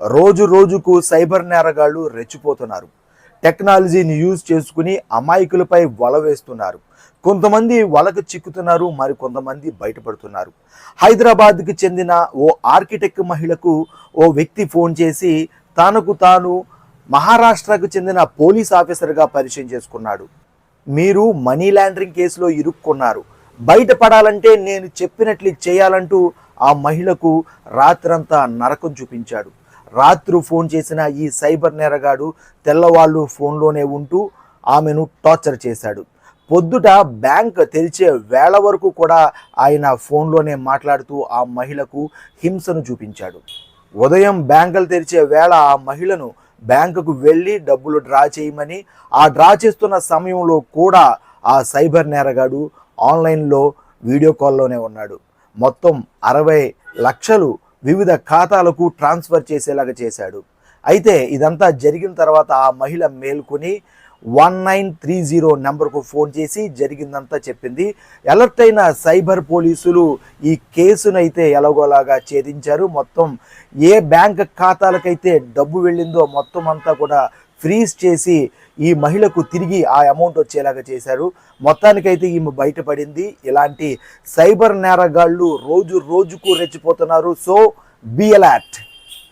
రోజు రోజుకు సైబర్ నేరగాళ్ళు రెచ్చిపోతున్నారు. టెక్నాలజీని యూజ్ చేసుకుని అమాయకులపై వల వేస్తున్నారు. కొంతమంది వలకు చిక్కుతున్నారు మరి కొంతమంది బయటపడుతున్నారు. హైదరాబాద్కి చెందిన ఓ ఆర్కిటెక్ట్ మహిళకు ఓ వ్యక్తి ఫోన్ చేసి తనకు తాను మహారాష్ట్రకు చెందిన పోలీస్ ఆఫీసర్గా పరిచయం చేసుకున్నాడు. మీరు మనీ లాండరింగ్ కేసులో ఇరుక్కున్నారు. బయటపడాలంటే నేను చెప్పినట్లు చేయాలంటూ ఆ మహిళకు రాత్రంతా నరకం చూపించాడు. రాత్రి ఫోన్ చేసిన ఈ సైబర్ నేరగాడు తెల్లవాళ్ళు ఫోన్లోనే ఉంటూ ఆమెను టార్చర్ చేశాడు. పొద్దుట బ్యాంక్ తెరిచే వేళ వరకు కూడా ఆయన ఫోన్లోనే మాట్లాడుతూ ఆ మహిళకు హింసను చూపించాడు. ఉదయం బ్యాంకులు తెరిచే వేళ ఆ మహిళను బ్యాంకుకు వెళ్ళి డబ్బులు డ్రా చేయమని ఆ డ్రా చేస్తున్న సమయంలో కూడా ఆ సైబర్ నేరగాడు ఆన్లైన్లో వీడియో కాల్లోనే ఉన్నాడు. మొత్తం అరవై లక్షలు వివిధ ఖాతాలకు ట్రాన్స్ఫర్ చేసేలాగా చేశాడు. అయితే ఇదంతా జరిగిన తర్వాత ఆ మహిళ మేల్కొని వన్ నైన్ త్రీ జీరో నెంబర్కు ఫోన్ చేసి జరిగిందంతా చెప్పింది. అలర్ట్ అయిన సైబర్ పోలీసులు ఈ కేసునైతే ఎలాగోలాగా ఛేదించారు. మొత్తం ఏ బ్యాంక్ ఖాతాలకైతే డబ్బు వెళ్ళిందో మొత్తం అంతా కూడా ఫ్రీజ్ చేసి ఈ మహిళకు తిరిగి ఆ అమౌంట్ వచ్చేలాగా చేశారు. మొత్తానికైతే ఈమె బయటపడింది. ఇలాంటి సైబర్ నేరగాళ్ళు రోజు రోజుకు రెచ్చిపోతున్నారు. So be alert